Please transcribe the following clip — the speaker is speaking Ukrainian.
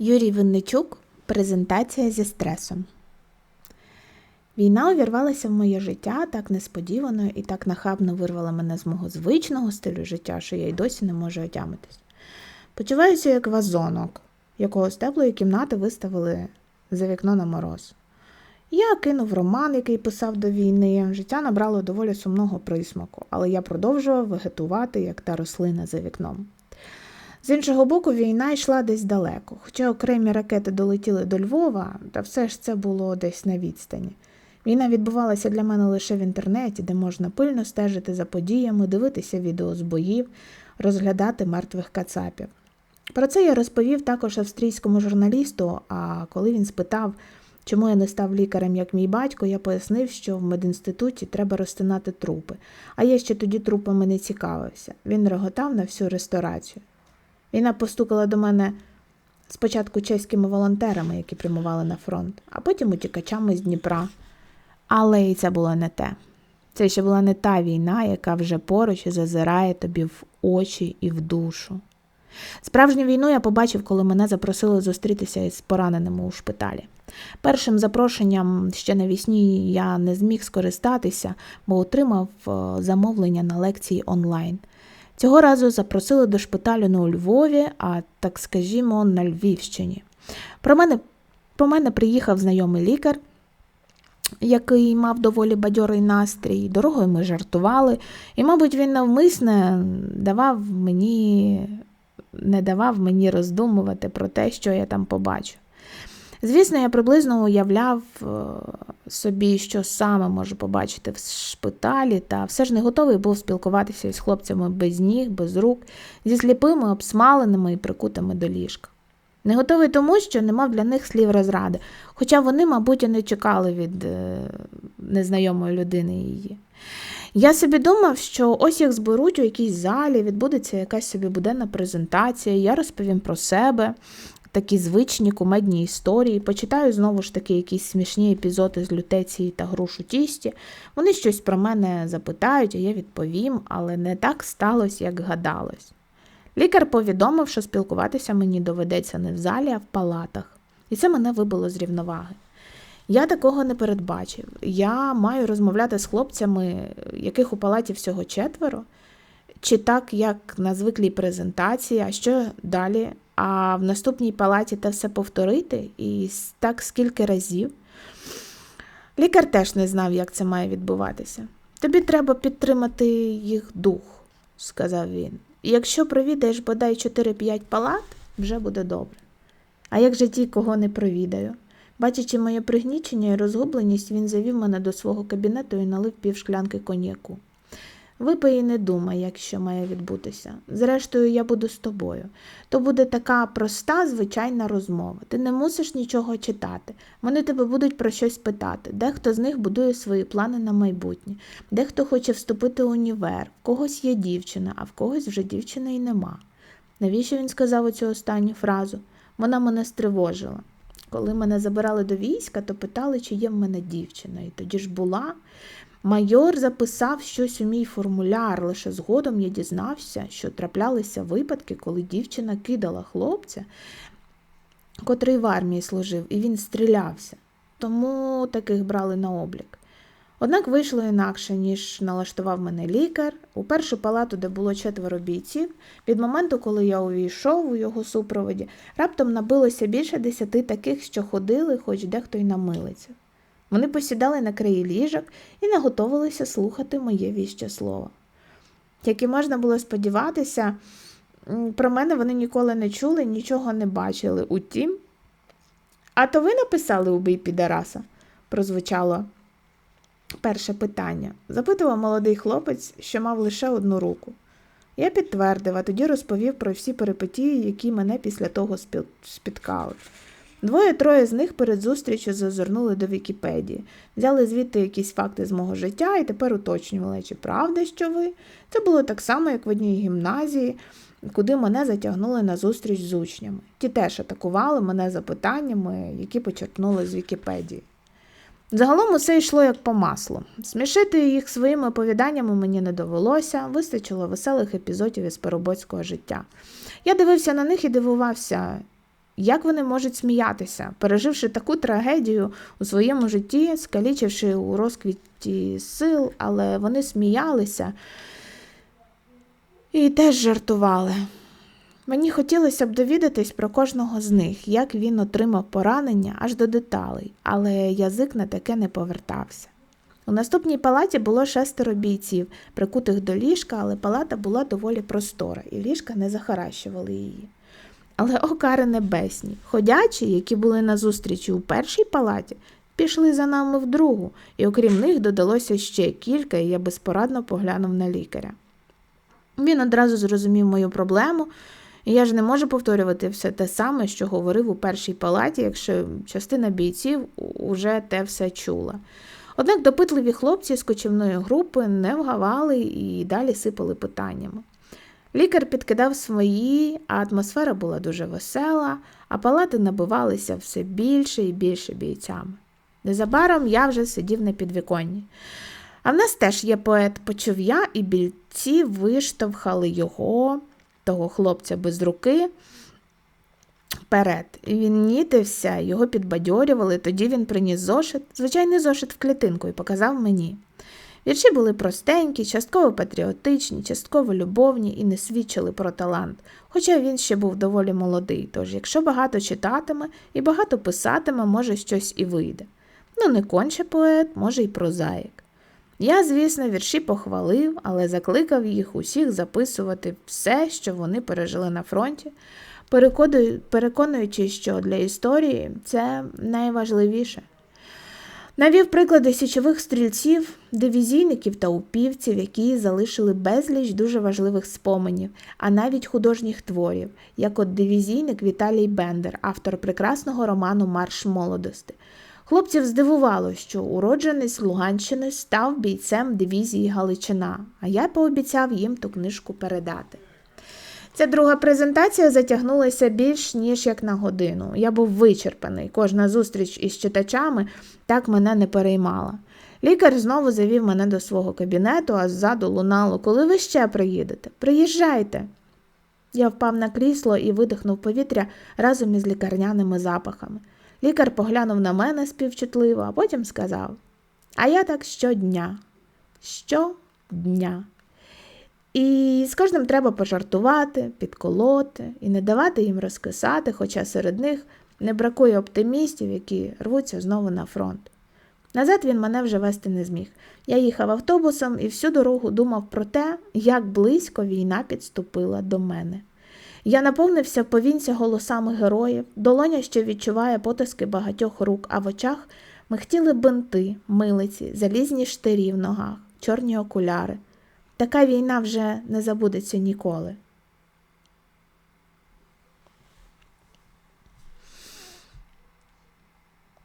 Юрій Винничук Презентація зі стресом. Війна увірвалася в моє життя так несподівано і так нахабно вирвала мене з мого звичного стилю життя, що я й досі не можу отямитись. Почуваюся як вазонок, якого з теплої кімнати виставили за вікно на мороз. Я кинув роман, який писав до війни. Життя набрало доволі сумного присмаку, але я продовжував вегетувати, як та рослина за вікном. З іншого боку, війна йшла десь далеко, хоча окремі ракети долетіли до Львова, та все ж це було десь на відстані. Війна відбувалася для мене лише в інтернеті, де можна пильно стежити за подіями, дивитися відео з боїв, розглядати мертвих кацапів. Про це я розповів також австрійському журналісту, а коли він спитав, чому я не став лікарем, як мій батько, я пояснив, що в медінституті треба розтинати трупи, а я ще тоді трупами не цікавився. Він реготав на всю ресторацію. Війна постукала до мене спочатку чеськими волонтерами, які прямували на фронт, а потім утікачами з Дніпра. Але і це було не те. Це ще була не та війна, яка вже поруч зазирає тобі в очі і в душу. Справжню війну я побачив, коли мене запросили зустрітися із пораненими у шпиталі. Першим запрошенням ще навісні я не зміг скористатися, бо отримав е, замовлення на лекції онлайн. Цього разу запросили до шпиталю не у Львові, а так скажімо, на Львівщині. Про мене, По мене приїхав знайомий лікар, який мав доволі бадьорий настрій. Дорогою ми жартували, і, мабуть, він навмисне давав мені, не давав мені роздумувати про те, що я там побачу. Звісно, я приблизно уявляв е, собі, що саме можу побачити в шпиталі, та все ж не готовий був спілкуватися із хлопцями без ніг, без рук, зі сліпими, обсмаленими і прикутими до ліжка. Не готовий тому, що не мав для них слів розради, хоча вони, мабуть, і не чекали від е, незнайомої людини її. Я собі думав, що ось їх зберуть у якійсь залі, відбудеться якась собі буденна презентація, я розповім про себе, такі звичні кумедні історії, почитаю знову ж таки якісь смішні епізоди з лютеції та грушу тісті. Вони щось про мене запитають, а я відповім, але не так сталося, як гадалось. Лікар повідомив, що спілкуватися мені доведеться не в залі, а в палатах, і це мене вибило з рівноваги. Я такого не передбачив. Я маю розмовляти з хлопцями, яких у палаті всього четверо, чи так, як на звиклій презентації, а що далі а в наступній палаті те все повторити і так скільки разів. Лікар теж не знав, як це має відбуватися. Тобі треба підтримати їх дух, сказав він. Якщо провідаєш бодай 4-5 палат, вже буде добре. А як же ті, кого не провідаю? Бачачи моє пригнічення і розгубленість, він завів мене до свого кабінету і налив півшклянки коньяку. Випий і не думай, як що має відбутися. Зрештою, я буду з тобою. То буде така проста, звичайна розмова. Ти не мусиш нічого читати. Вони тебе будуть про щось питати. Дехто з них будує свої плани на майбутнє, дехто хоче вступити в універ, в когось є дівчина, а в когось вже дівчини й нема. Навіщо він сказав оцю останню фразу? Вона мене стривожила. Коли мене забирали до війська, то питали, чи є в мене дівчина. І тоді ж була. Майор записав щось у мій формуляр, лише згодом я дізнався, що траплялися випадки, коли дівчина кидала хлопця, котрий в армії служив, і він стрілявся. Тому таких брали на облік. Однак вийшло інакше, ніж налаштував мене лікар. У першу палату, де було четверо бійців, від моменту, коли я увійшов у його супроводі, раптом набилося більше десяти таких, що ходили, хоч дехто й на милицях. Вони посідали на краї ліжок і наготовилися слухати моє віще слово. Як і можна було сподіватися, про мене вони ніколи не чули, нічого не бачили. Утім, а то ви написали убий Підараса? прозвучало перше питання. Запитував молодий хлопець, що мав лише одну руку. Я підтвердив, а тоді розповів про всі перипетії, які мене після того спіткали. Двоє-троє з них перед зустрічю зазирнули до Вікіпедії, взяли звідти якісь факти з мого життя і тепер уточнювали, чи правда, що ви. Це було так само, як в одній гімназії, куди мене затягнули на зустріч з учнями. Ті теж атакували мене запитаннями, які почерпнули з Вікіпедії. Загалом усе йшло як по маслу. Смішити їх своїми оповіданнями мені не довелося, вистачило веселих епізодів із переробоцького життя. Я дивився на них і дивувався, Як вони можуть сміятися, переживши таку трагедію у своєму житті, скалічивши у розквіті сил, але вони сміялися і теж жартували. Мені хотілося б довідатись про кожного з них, як він отримав поранення аж до деталей, але язик на таке не повертався. У наступній палаті було шестеро бійців, прикутих до ліжка, але палата була доволі простора, і ліжка не захаращували її. Але о кари небесні, ходячі, які були на зустрічі у першій палаті, пішли за нами в другу, і окрім них додалося ще кілька, і я безпорадно поглянув на лікаря. Він одразу зрозумів мою проблему, і я ж не можу повторювати все те саме, що говорив у першій палаті, якщо частина бійців уже те все чула. Однак допитливі хлопці з кочівної групи не вгавали і далі сипали питаннями. Лікар підкидав свої, а атмосфера була дуже весела, а палати набивалися все більше і більше бійцями. Незабаром я вже сидів на підвіконні. А в нас теж є поет, почув я, і бійці виштовхали його, того хлопця без руки, вперед. Він нітився, його підбадьорювали, тоді він приніс зошит, звичайний зошит в клітинку і показав мені. Вірші були простенькі, частково патріотичні, частково любовні і не свідчили про талант, хоча він ще був доволі молодий, тож якщо багато читатиме і багато писатиме, може щось і вийде. Ну, не конче поет, може й прозаїк. Я, звісно, вірші похвалив, але закликав їх усіх записувати все, що вони пережили на фронті, переконуючи, що для історії це найважливіше. Навів приклади січових стрільців, дивізійників та упівців, які залишили безліч дуже важливих споменів, а навіть художніх творів, як от дивізійник Віталій Бендер, автор прекрасного роману Марш молодости. Хлопців здивувало, що уродженець Луганщини став бійцем дивізії Галичина, а я пообіцяв їм ту книжку передати. Ця друга презентація затягнулася більш ніж як на годину. Я був вичерпаний. Кожна зустріч із читачами так мене не переймала. Лікар знову завів мене до свого кабінету, а ззаду лунало, коли ви ще приїдете? Приїжджайте. Я впав на крісло і видихнув повітря разом із лікарняними запахами. Лікар поглянув на мене співчутливо, а потім сказав: А я так щодня, щодня. І з кожним треба пожартувати, підколоти і не давати їм розкисати, хоча серед них не бракує оптимістів, які рвуться знову на фронт. Назад він мене вже вести не зміг. Я їхав автобусом і всю дорогу думав про те, як близько війна підступила до мене. Я наповнився повінця голосами героїв, долоня ще відчуває потиски багатьох рук, а в очах михтіли бинти, милиці, залізні штирі в ногах, чорні окуляри. Така війна вже не забудеться ніколи.